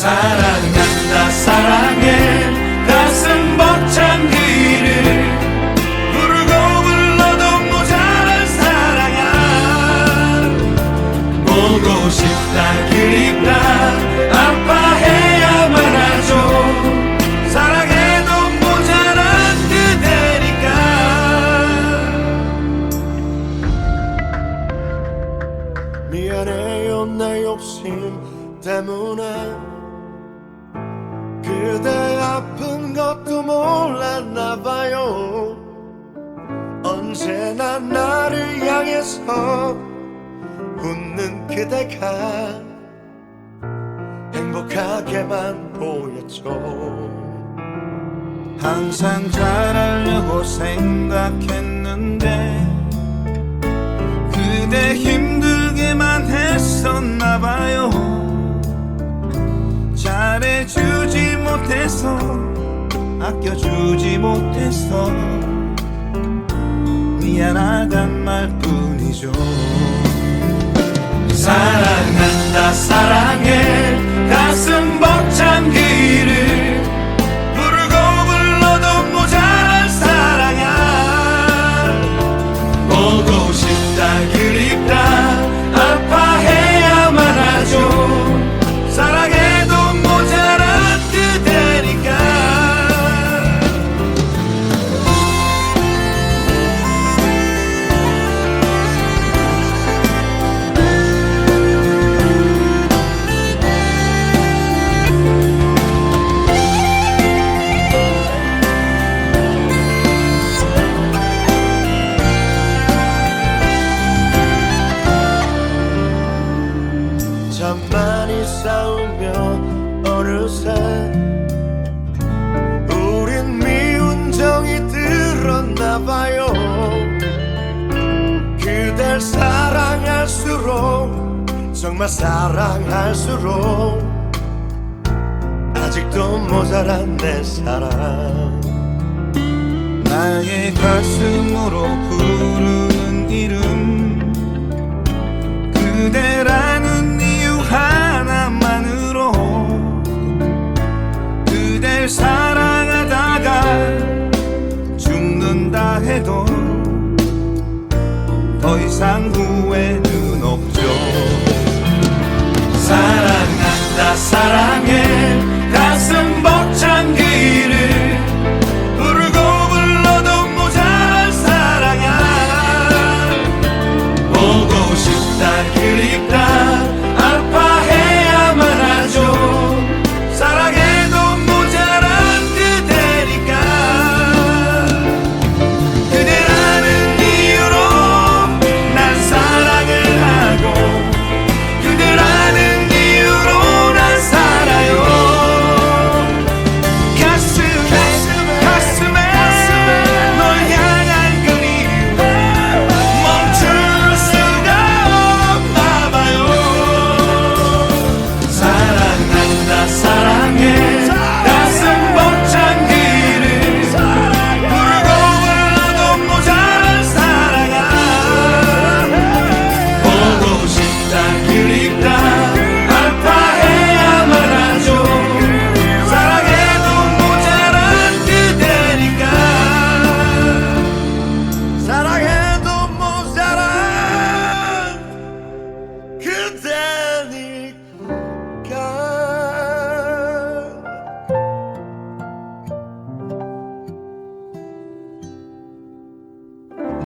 사랑한다 사랑해. 가슴 벅찬 그 일을 부르고 불러도 모자란 사랑아. 보고 싶다 그립다. 아파해야만 하죠. 사랑해도 모자란 그대니까. 미안해요 나 욕심 때문에. 그대 아픈 것도 몰랐나 봐요. 언제나 나를 향해서 웃는 그대가 행복하게만 보였죠. 항상 잘하려고 생각했는데 그대 힘 아껴주지 못해서 미안하단 말뿐이죠 너를 사 우린 미운 정이 들었나봐요. 그댈 사랑할수록 정말 사랑할수록 아직도 모자란 내 사랑. 나의 가슴으로 부르는 이름 그대란 사랑하다가 죽는다 해도 더 이상 후회는 없죠. 사랑한다 사랑해.